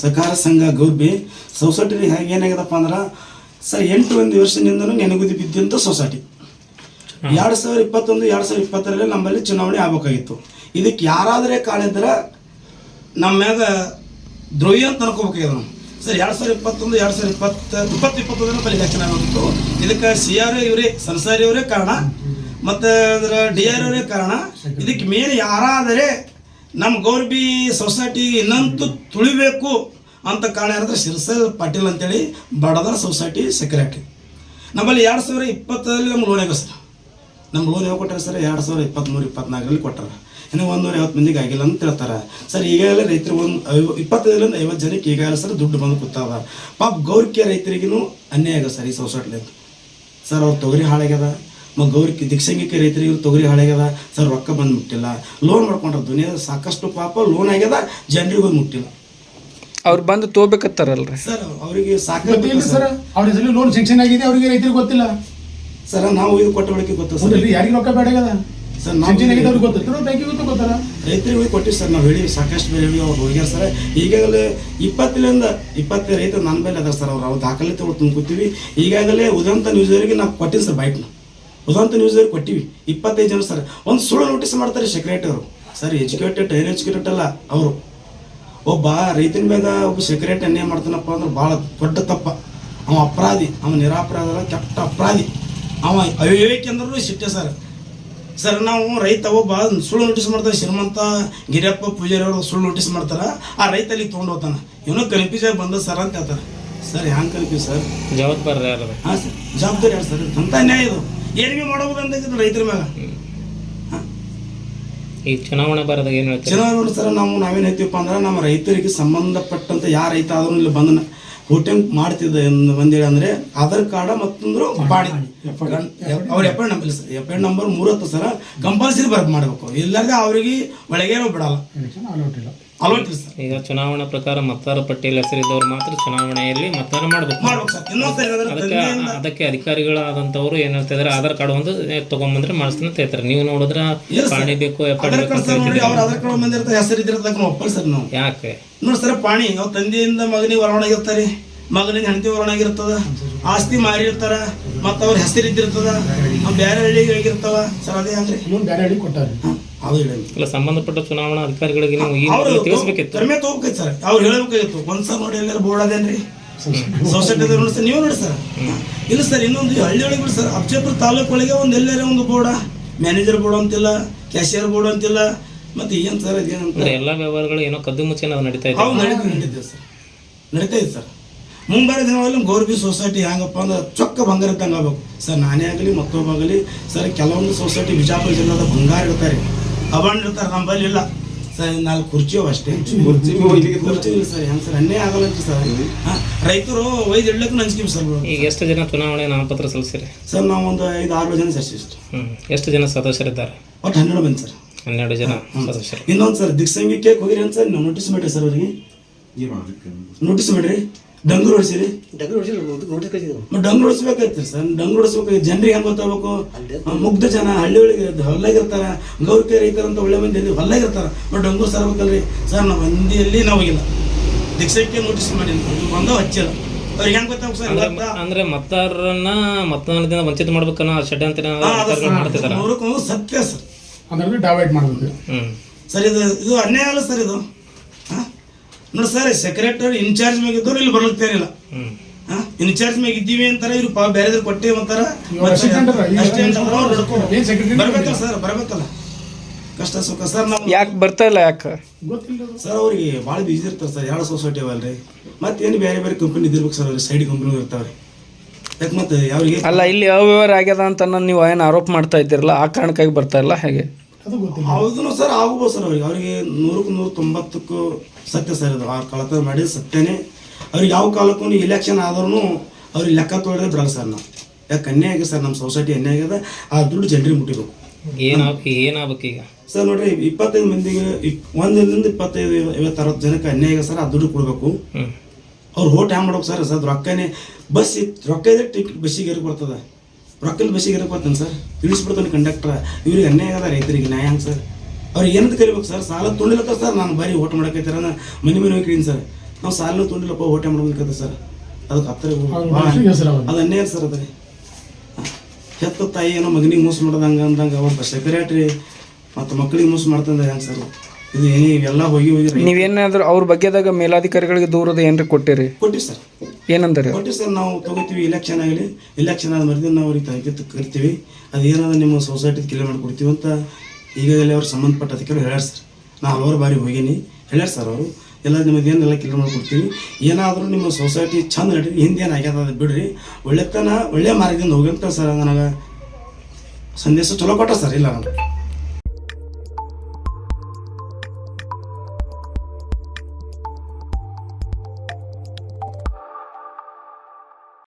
ಸಹಕಾರ ಸಂಘ ಗೌರ್ಬಿ ಸೊಸೈಟಿ ಹೇಗೆ ಏನಾಗ್ಯದಪ್ಪ ಅಂದ್ರೆ ಸರ್ ಎಂಟು ಒಂದು ವರ್ಷದಿಂದನೂ ನೆನಗುದಿ ಬಿದ್ದಂಥ ಸೊಸೈಟಿ. ಎರಡು ಸಾವಿರ ಇಪ್ಪತ್ತೊಂದು ಎರಡು ಸಾವಿರ ಇಪ್ಪತ್ತರಲ್ಲಿ ನಮ್ಮಲ್ಲಿ ಚುನಾವಣೆ ಆಗ್ಬೇಕಾಗಿತ್ತು. ಇದಕ್ಕೆ ಯಾರಾದರೆ ಕಾಣಿದ್ರೆ ನಮ್ಮ ಮ್ಯಾಗ ದ್ರೋಹಿ ಅಂತ ಅನ್ಕೋಬೇಕಾಗ್ಯದ ನಾವು ಸರ್ ಎರಡು ಸಾವಿರ ಇಪ್ಪತ್ತೊಂದು ಎರಡು ಸಾವಿರ ಇಪ್ಪತ್ತ ಇಪ್ಪತ್ತು ಇಪ್ಪತ್ತೊಂದರ ಮೇಲೆ ಎಲೆಕ್ಷನ್ ಆಗೋದಿತ್ತು. ಇದಕ್ಕೆ ಸಿ ಆರ್ ಇವರೇ ಸಂಸಾರಿ ಅವರೇ ಕಾರಣ. ಮತ್ತು ಅದರ ಡಿ ಆರ್ ಅವರೇ ಕಾರಣ. ಇದಕ್ಕೆ ಮೇನ್ ಯಾರಾದರೆ ನಮ್ಮ ಗೌರ್ಬಿ ಸೊಸೈಟಿ ಇನ್ನಂತೂ ತುಳಿಬೇಕು ಅಂತ ಕಾರಣ ಏನಂದ್ರೆ ಶಿರ್ಸಲ್ ಪಾಟೀಲ್ ಅಂತೇಳಿ ಬಡದರ ಸೊಸೈಟಿ ಸೆಕ್ರೆಟರಿ. ನಮ್ಮಲ್ಲಿ ಎರಡು ಸಾವಿರ ಇಪ್ಪತ್ತರಲ್ಲಿ ನಮ್ಗೆ ಲೋನ್ ಸರ್. ನಮ್ಮ ಲೋನ್ ಯಾವಾಗ ಕೊಟ್ಟಾರೆ ಸರ್? ಎರಡು ಸಾವಿರ ಇಪ್ಪತ್ತ್ಮೂರು ಇಪ್ಪತ್ನಾಲ್ಕರಲ್ಲಿ ಕೊಟ್ಟಾರೆ. ಇನ್ನು ಒಂದು ಐವತ್ತು ಮಂದಿಗೆ ಆಗಿಲ್ಲ ಅಂತ ಹೇಳ್ತಾರೆ. ಸರ್, ಈಗಾಗಲೇ ರೈತರು ಒಂದು ಐವ ಇಪ್ಪತ್ತೈದರಿಂದ ಐವತ್ತು ಜನಕ್ಕೆ ಈಗಾಗಲೇ ಸರ್ ದುಡ್ಡು ಬಂದು ಕೂತಾವ. ಪಾಪ ಗೌರ್ಕೆ ರೈತರಿಗೂ ಅನ್ಯಾಯ ಆಗ ಸರ್ ಈ ಸೊಸೈಟಿಲಿ ಸರ್, ಅವ್ರ ತೊಗರಿ ಹಾಳಾಗ್ಯದ? ಗೌರಿ ದಿಕ್ಸಂಗಿಕೆ ರೈತರಿಗೆ ತೊಗರಿ ಹಾಳಾಗ್ಯದ. ಸರ್ ರೊಕ್ಕ ಬಂದು ಮುಟ್ಟಿಲ್ಲ. ಲೋನ್ ಮಾಡ್ಕೊಂಡ್ರ ದುನಿಯಾದ ಸಾಕಷ್ಟು ಪಾಪ ಲೋನ್ ಆಗ್ಯದ ಜನರಿಗೆ ಹೋಗಿ ಮುಟ್ಟಿಲ್ಲ. ಅವ್ರು ಬಂದು ತೋಬೇಕತ್ತಾರಲ್ರಿ? ಸರ್ ಅವರಿಗೆ ಸಾಕಷ್ಟು ಸರ್. ಅವ್ರ ಹೆಸರು ಲೋನ್ ಸೆಕ್ಷನ್ ಆಗಿದೆ ಅವರಿಗೆ ರೈತರಿಗೆ ಗೊತ್ತಿಲ್ಲ. ಸರ್ ನಾವು ಇದು ಕೊಟ್ಟ ಬಳಿಕೆ ಗೊತ್ತ ಸರ್. ಯಾರಿಗೆ ರೊಕ್ಕ ಬೇಡಾಗದ ಸರ್ ನಾವು ಅವ್ರಿಗೆ ಗೊತ್ತಿಲ್ಲ ಬ್ಯಾಂಕಿಗೆ ಗೊತ್ತ ಗೊತ್ತಲ್ಲ ರೈತರಿಗೆ ಹೋಗಿ ಕೊಟ್ಟಿವಿ ಸರ್ ನಾವು ಹೇಳಿ ಸಾಕಷ್ಟು ಬೇರೆ ಹೇಳಿ ಅವ್ರು ಹೋಗ್ಯಾರ ಸರ್. ಈಗಾಗಲೇ ಇಪ್ಪತ್ತರಿಂದ ಇಪ್ಪತ್ತು ರೈತ ನನ್ನ ಮೇಲೆ ಅದ ಸರ್ ಅವ್ರು. ಅವ್ರು ದಾಖಲೆ ತಗೊಂಡು ತುಂಬ್ಕೊತೀವಿ. ಈಗಾಗಲೇ ಉದಂತ ನ್ಯೂಸ್ ಅವರಿಗೆ ನಾವು ಕೊಟ್ಟಿನಿ ಸರ್ ಬೈಕ್ನ ಉದಂತ ನ್ಯೂಸ್ವರಿಗೆ ಕೊಟ್ಟಿವಿ. ಇಪ್ಪತ್ತೈದು ಜನ ಸರ್. ಒಂದು ಸುಳ್ಳು ನೋಟಿಸ್ ಮಾಡ್ತಾರೆ ಸೆಕ್ರೆಟರಿ ಅವರು. ಸರ್ ಎಜುಕೇಟೆಡ್ ಹೈರ್ ಎಜುಕೇಟೆಡ್ ಅಲ್ಲ ಅವರು. ಒಬ್ಬ ರೈತನ ಮ್ಯಾಗ ಒಬ್ಬ ಸೆಕ್ರೆಟರಿ ಅನ್ಯಾಯ ಮಾಡ್ತಾನಪ್ಪ ಅಂದ್ರೆ ಭಾಳ ದೊಡ್ಡ ತಪ್ಪ. ಅವ ಅಪರಾಧಿ ಅವ ನಿರಾಪರಾಧ ಅಲ್ಲ, ಕೆಟ್ಟ ಅಪರಾಧಿ. ಅವ ಅವಿವೇಕಿ ಅಂದ್ರೂ ಸಿಟ್ಟೆ ಸರ್. ಸರ್ ನಾವು ರೈತ ಒಬ್ಬ ಸುಳ್ಳು ನೋಟಿಸ್ ಮಾಡ್ತಾರೆ ಶ್ರೀಮಂತ ಗಿರಿಯಪ್ಪ ಪೂಜಾರಿ ಅವರು ಸುಳ್ಳು ನೋಟಿಸ್ ಮಾಡ್ತಾರೆ ಆ ರೈತ ಅಲ್ಲಿ ತೊಗೊಂಡು ಹೋಗ್ತಾನೆ. ಇವನು ಕನ್ಫ್ಯೂಸ್ ಬಂದ ಸರ್ ಅಂತ ಹೇಳ್ತಾರೆ ಸರ್ ಹ್ಯಾಂಗೆ ಕಲ್ಪಿ ಸರ್? ಜವಾಬ್ದಾರಿ ಹಾಂ ಸರ್ ಜವಾಬ್ದಾರಿ ಯಾರು ಸರ್? ಅಂತ ನ್ಯಾಯ ಇದು? ಏನು ಭೀ ಮಾಡಬಹುದು ಅಂತ ರೈತರ ಮ್ಯಾಗ? ಈ ಚುನಾವಣೆ ಬರೋದಾಗ ಏನು ಹೇಳ್ತೀರಿ? ಚುನಾವಣೆ ಸರ್ ನಾವು ನಾವೇನು ಹೇಳ್ತೀವಪ್ಪ ಅಂದ್ರೆ ನಮ್ಮ ರೈತರಿಗೆ ಸಂಬಂಧಪಟ್ಟಂತ ಯಾವ ರೈತ ಆದ್ರೂ ಇಲ್ಲಿ ಬಂದ ಹೋಟೆಲ್ ಮಾಡ್ತಿದ್ದ ಬಂದೇಳಿ ಅಂದ್ರೆ ಆಧಾರ್ ಕಾರ್ಡ್ ಮತ್ತೊಂದ್ರು ಬಾಡಿ. ಅವ್ರ F I number sir. F I number ಮೂರತ್ತು sir. Compulsory ಬರ್ಕ್ ಮಾಡ್ಬೇಕು. ಇಲ್ಲಾಂದ್ರೆ ಅವರಿಗೆ ಒಳಗೆ ಬಿಡಲ್ಲ. Election allot sir. ಈಗ ಚುನಾವಣಾ ಪ್ರಕಾರ ಮತದಾರ ಪಟ್ಟಿಯಲ್ಲಿ ಹೆಸರಿದ್ದವರು ಮಾತ್ರ ಚುನಾವಣೆಯಲ್ಲಿ ಮತದಾನ ಮಾಡಬೇಕು. ಮಾಡ್ಬೇಕು ಸರ್. ಇನ್ನೊಂದು ಸರಿ ಅದಕ್ಕೆ ಅದಕ್ಕೆ ಅಧಿಕಾರಿಗಳಾದಂಥವ್ರು ಏನ್ ಹೇಳ್ತಾ ಇದಾರೆ? ಆಧಾರ್ ಕಾರ್ಡ್ ಒಂದು ತಗೊಂಬಂದ್ರೆ ಮಾಡಿಸ್ತಾನೆ ಅಂತ ಹೇಳ್ತಾರೆ ನೀವು ನೋಡಿದ್ರೆ ಪಾಣಿ ಬೇಕು ಆಧಾರ್ ಬೇಕು ಕಾರ್ಡ್ ಅಂತ ಸರ್ ನೋಡಿ ಹೇಳ್ತೀರಿ. ಅವ್ರ ಆಧಾರ್ ಕಾರ್ಡ್ ಬಂದಿರ್ತಾರೆ ಹೆಸರು ಇದ್ದಿರ್ತಕ್ಕ ನಾವು ಒಪ್ಪಲ್ ಸರ್ ನಾವು. ಯಾಕೆ? ನೋಡಿ ಸರ್ ಪಾಣಿ ಅವ್ರ ತಂದೆಯಿಂದ ಮಗನಿಗೆ ಹೊರವಣಾಗಿರ್ತಾರೆ ಮಗನಿಗೆ ಹೆಂಡತಿ ಹೊರವಣಾಗಿರ್ತದ ಆಸ್ತಿ ಮಾರಿರ್ತಾರ ಮತ್ತ ಅವ್ರ ಹೆಸರು ಇದ್ದಿರ್ತದ ಅವ್ರು ಬೇರೆ ಹಳ್ಳಿಗೆ ಹೋಗಿರ್ತಾವ. ಸರ್ ಅದೇ ಹಂಗ್ರಿ. ಲೋನ್ ಬೇರೆ ಹಳ್ಳಿ ಕೊಟ್ಟಾರೆ ಅದು ಇಲ್ಲ ಸಂಬಂಧಪಟ್ಟ ಚುನಾವಣಾ ಅಧಿಕಾರಿಗಳಿಗೆ ನೀವು ಈ ಮೊದಲು ತಿಳಿಸ್ಬೇಕಿತ್ತು. ಕಡಿಮೆ ಸರ್. ಅವ್ರು ಹೇಳಬೇಕಾಗಿತ್ತು ಒಂದು ಸರ್ ನೋಡಿ ಎಲ್ಲರೂ ಬೋರ್ಡ್ ಅದೇನ್ರಿ? ಸೊಸೈಟಿ ನೋಡಿ ಸರ್. ನೀವು ನೋಡಿ ಸರ್. ಇಲ್ಲ ಸರ್ ಇನ್ನೊಂದು ಹಳ್ಳಿ ಒಳಗೆ ಬಿಡಿ ಸರ್. ಅಬ್ಜಾಪುರ ತಾಲೂಕು ಒಳಗೆ ಒಂದು ಎಲ್ಲಾರ ಒಂದು ಬೋರ್ಡ. ಮ್ಯಾನೇಜರ್ ಬೋರ್ಡ್ ಅಂತಿಲ್ಲ ಕ್ಯಾಶಿಯರ್ ಬೋರ್ಡ್ ಅಂತಿಲ್ಲ ಮತ್ತೆ ಏನ್ ಸರ್ ಅದೇನಂತ ಎಲ್ಲ ಎಲ್ಲಾ ವ್ಯವಹಾರಗಳು ಏನೋ ಕದ್ದು ಮುಚ್ಚಿ ನಾವು ನಡೀತಾ ಇದ್ದೀವಿ ನಡೀತಾ ನಡೀತಿದೆ ಸರ್. ನಡೀತಾ ಇದೆ ಸರ್. ಮುಂಬಾರ ದಿನವಲ್ಲಿ ಗೌರ್ಬಿ ಸೊಸೈಟಿ ಹೆಂಗಪ್ಪ ಅಂದ್ರೆ ಚೊಕ್ಕ ಬಂಗಾರ ಇದ್ದಂಗೆ ಆಗ್ಬೇಕು. ಸರ್ ನಾನೇ ಆಗಲಿ ಮತ್ತೊಬ್ಬ ಆಗಲಿ ಸರ್ ಕೆಲವೊಂದು ಸೊಸೈಟಿ ಬಿಜಾಪುರ ಜಿಲ್ಲಾದ ಬಂಗಾರ ಇರ್ತಾರೆ ಅಬಂಡ್ ಇರ್ತಾರೆ ನಮ್ಮಲ್ಲಿ ಇಲ್ಲ. ಸರ್ ನಾಲ್ಕು ಕುರ್ಚಿ ಅವು ಅಷ್ಟೇ ಕುರ್ಚಿ ಇಲ್ಲ ಸರ್ ಹೆಂಗೆ ಸರ್? ಅನ್ಯಾಯ ಆಗಲ್ಲ ಸರ್. ಹಾಂ ರೈತರು ಒಯ್ದು ಇಡ್ಲಕ್ಕೆ ನಂಚ್ಕೀವಿ ಸರ್. ಈಗ ಎಷ್ಟು ಜನ ಚುನಾವಣೆ ನಾಮಪತ್ರ ಸಲ್ಲಿಸಿರಿ? ಸರ್ ನಾವು ಒಂದು ಐದು ಆರು ಜನ ಸರ್ ಇಷ್ಟು ಹ್ಞೂ ಎಷ್ಟು ಜನ ಸದಸ್ಯರಿದ್ದಾರೆ? ಒಟ್ಟು ಹನ್ನೆರಡು ಮಂದಿ ಸರ್. ಹನ್ನೆರಡು ಜನ ಸದಸ್ಯರು. ಇನ್ನೊಂದು ಸರ್ ದಿಕ್ಸಂಗಿಕ್ಕೆ ಹೋಗಿರಿ ಅಂತ ಸರ್ ನಾವು ನೋಟಿಸ್ ಮಾಡಿರಿ ಸರ್ ಅವರಿಗೆ. ನೋಟಿಸ್ ಮಾಡಿರಿ. ಡಂಗೂರು ಹೊಡಿಸಿರಿ? ಮತ್ತೆ ಡಂಗ್ ಹೊಡಿಸ್ಬೇಕಾಯ್ತು ಸರ್. ಡಂಗ್ ಹೊಡಿಸ್ಬೇಕಾಗಿತ್ತು ಜನರಿಗೆ ಹೆಂಗೆ ಗೊತ್ತಾಗಬೇಕು? ಮುಗ್ಧ ಜನ ಹಳ್ಳಿ ಒಳಗೆ ಹೊಲ್ಲಾಗಿರ್ತಾರ ಗೌರಿಕೆ ರೈತರಂತ ಒಳ್ಳೆ ಮಂದಿ ಇಲ್ಲಿ ಹೊಲ್ಲಾಗಿರ್ತಾರ ಬಟ್ ಡಂಗೂರು ಸರ್ಬೇಕಲ್ರಿ? ಸರ್ ನಾವು ಮಂದಿಯಲ್ಲಿ ನಾವು ಹೋಗಿಲ್ಲ. ದಿಕ್ಸಕ್ಕೆ ನೋಟಿಸ್ ಮಾಡಿ ಬಂದ ಹಚ್ಚಿಲ್ಲ. ಅವ್ರಿಗೆ ಹೆಂಗೆ ಗೊತ್ತಾಗ ಸರ್? ಅಂದ್ರೆ ಮತದಾರರನ್ನ ಮತದಾನದಿಂದ ವಂಚಿತ ಮಾಡ್ಬೇಕನ್ನೋ ಷಡ್ಯಂತ್ರ ಮಾಡ್ತಿದ್ದಾರೆ ಸತ್ಯ ಸರ್. ಅಂದ್ರೆ ಡೈವೈಡ್ ಮಾಡಬೇಕು. ಹ್ಮ್. ಸರ್ ಇದು ಇದು ಅನ್ಯಾಯ ಅಲ್ಲ ಸರ್ ಇದು. ನೋಡಿ ಸರ್ ಸೆಕ್ರೆಟರಿ ಇನ್ಚಾರ್ಜ್ ಮ್ಯಾಗ ಇದ್ದವ್ರು ಇಲ್ಲಿ ಬರ್ಲಿಕ್ಕೆ ಇರಲಿಲ್ಲ ಇನ್ಚಾರ್ಜ್ ಮ್ಯಾಗ ಇದ್ದೀವಿ ಅಂತಾರೆ ಇವ್ರು ಪಾ ಬೇರೆದ್ರು ಕೊಟ್ಟೆ ಅಂತಾರ. ಏನ್ ಬರ್ಬೇಕಲ್ಲ ಸರ್ ಬರ್ಬೇಕಲ್ಲ. ಕಷ್ಟ ಸುಖ ಸರ್ ನಾವು ಯಾಕೆ ಬರ್ತಾ ಇಲ್ಲ ಯಾಕೆ? ಗೊತ್ತಿಲ್ಲ. ಸರ್ ಅವ್ರಿಗೆ ಭಾಳ ಬಿಜಿ ಇರ್ತಾರೆ ಸರ್ ಎರಡು ಸೊಸೈಟಿ ಅವಲ್ರಿ ಮತ್ತೇನು ಬೇರೆ ಬೇರೆ ಕಂಪನಿ ಇದ್ದಿರ್ಬೇಕು ಸರ್ ಅವ್ರಿಗೆ ಸೈಡ್ ಕಂಪ್ನಿ ಇರ್ತಾವ್ರಿ. ಯಾಕೆ ಮತ್ತೆ ಅವ್ರಿಗೆ ಅಲ್ಲ ಇಲ್ಲಿ ಅವ್ಯವಹಾರ ಆಗ್ಯದ ಅಂತ ನೀವು ಏನು ಆರೋಪ ಮಾಡ್ತಾ ಇದ್ದೀರಲ್ಲ ಆ ಕಾರಣಕ್ಕಾಗಿ ಬರ್ತಾ ಇಲ್ಲ ಹೇಗೆ? ಅದು ಗೊತ್ತಿಲ್ಲ. ಹೌದು ಸರ್ ಆಗ್ಬೋದು ಸರ್ ಅವ್ರಿಗೆ. ಅವರಿಗೆ ನೂರಕ್ಕೂ ನೂರ ತೊಂಬತ್ತಕ್ಕೂ ಸತ್ಯ ಸರ್ ಇದು. ಆ ಕಳತ ಮಾಡಿದ ಸತ್ಯನೇ. ಅವ್ರಿಗೆ ಯಾವ ಕಾಲಕ್ಕೂ ಇಲೆಕ್ಷನ್ ಆದ್ರೂ ಅವ್ರಿಗೆ ಲೆಕ್ಕ ತೊಳೆದ್ರೆ ಬರಲ್ಲ ಸರ್ ನಾವು. ಯಾಕೆ ಅನ್ಯಾಯ ಆಗಿದೆ ಸರ್ ನಮ್ಮ ಸೊಸೈಟಿ ಅನ್ಯಾಯ ಆಗಿದೆ. ಆ ದುಡ್ಡು ಜನರಿಗೆ ಮುಟ್ಟಿಬೇಕು. ಏನಾಗ ಏನಾಗಬೇಕು ಈಗ? ಸರ್ ನೋಡ್ರಿ ಇಪ್ಪತ್ತೈದು ಮಂದಿಗೆ ಒಂದರಿಂದ ಇಪ್ಪತ್ತೈದು ಐವತ್ತು ಅರವತ್ತು ಜನಕ್ಕೆ ಅನ್ಯಾಯ ಆಗಿದೆ ಸರ್ ಆ ದುಡ್ಡು ಕೊಡಬೇಕು. ಅವ್ರು ಓಟ್ ಹ್ಯಾಂಗ್ ಮಾಡ್ಬೇಕು ಸರ್? ಸರ್ ರೊಕ್ಕನೇ. ಬಸ್ ಇತ್ತು ರೊಕ್ಕ ಇದ್ರೆ ಟಿಕೆಟ್ ಬಸ್ಸಿಗೆ ಏರಿ ಬರ್ತದೆ. ರೊಕ್ಕಲ್ಲಿ ಬಸ್ಸಿಗೆ ಬರ್ತಾನೆ ಸರ್. ಇಳಿಸ್ಬಿಡ್ತಾನೆ ಕಂಡಕ್ಟರ್ ಇವ್ರಿಗೆ ಅನ್ಯಾಯ ಅದ ರೈತರಿಗೆ ನ್ಯಾಯ ಹಂಗೆ ಸರ್. ಅವ್ರಿಗೆ ಏನಂತ ಕರಿಬೇಕು ಸರ್? ಸಾಲ ತುಂಡಿಲಕ್ಕ ಸರ್? ನಾನು ಬರೀ ಓಟ್ ಮಾಡಕೈತಾರ ಮನೆ ಮನೆ ಹೋಗಿ ಸರ್. ನಾವು ಸಾಲನು ತುಂಡಿಲ್ಲಪ್ಪ ಓಟೆ ಮಾಡ್ಬೇಕಂತ ಸರ್. ಅದಕ್ಕೆ ಹತ್ತಿರ ಅವ್ರ ಅದು ಅನ್ಯಾಯ ಸರ್ ಅದ್ರಿ ಹೆತ್ತ ತಾಯಿ ಏನೋ ಮಗನಿಗೆ ಮೋಸ ಮಾಡೋದಂಗ ಅಂದಂಗ ಸೆಕ್ರೆಟ್ ರೀ ಮತ್ತು ಮಕ್ಕಳಿಗೆ ಮೋಸ ಮಾಡ್ತಂದ ಹೆಂಗೆ ಸರ್? ಇದು ಏನೇ ಇವೆಲ್ಲ ಹೋಗಿ ಹೋಗಿ ನೀವೇನಾದರೂ ನೀವೇನಾದ್ರೂ ಅವ್ರ ಬಗ್ಗೆದಾಗ ಮೇಲಾಧಿಕಾರಿಗಳಿಗೆ ದೂರದ ಏನ್ರಿ ಕೊಟ್ಟಿರಿ? ಕೊಟ್ಟಿವಿ ಸರ್. ಏನಂದ್ರಿ? ನಾವು ತಗೋತೀವಿ ಇಲೆಕ್ಷನ್ ಆಗಲಿ ಇಲೆಕ್ಷನ್ ಆದ ಮರದಿಂದ ನಾವು ಅವ್ರಿಗೆ ತಗ್ಗಿತ್ತು ಕರಿತೀವಿ. ಅದು ಏನಾದ್ರು ನಿಮ್ಮ ಸೊಸೈಟಿ ಕ್ಲಿಯರ್ ಮಾಡಿಕೊಡ್ತೀವಿ ಅಂತ ಈಗಾಗಲೇ ಅವ್ರು ಸಂಬಂಧಪಟ್ಟ ಅಧಿಕಾರಿ ಹೇಳ್ಯಾರ ಸರ್ ನಾ ಹಲವಾರು ಬಾರಿ ಹೋಗೀನಿ ಹೇಳ್ಯಾರ ಸರ್ ಅವರು. ಎಲ್ಲ ನಿಮ್ಮದು ಏನೆಲ್ಲ ಕ್ಲಿಯರ್ ಮಾಡಿಕೊಡ್ತೀವಿ. ಏನಾದರೂ ನಿಮ್ಮ ಸೊಸೈಟಿ ಚಂದ ನಡೀರಿ ಹಿಂದೇನು ಆಗ್ಯದ ಅದು ಬಿಡ್ರಿ. ಒಳ್ಳೆತನ, ಒಳ್ಳೆ ಮಾರ್ಗದಿಂದ ಹೋಗಿ ಅಂತ ಸರ್ ನನಗೆ ಸಂದೇಶ ಚಲೋ ಕೊಟ್ಟ ಸರ್ ಇಲ್ಲ ನಾನು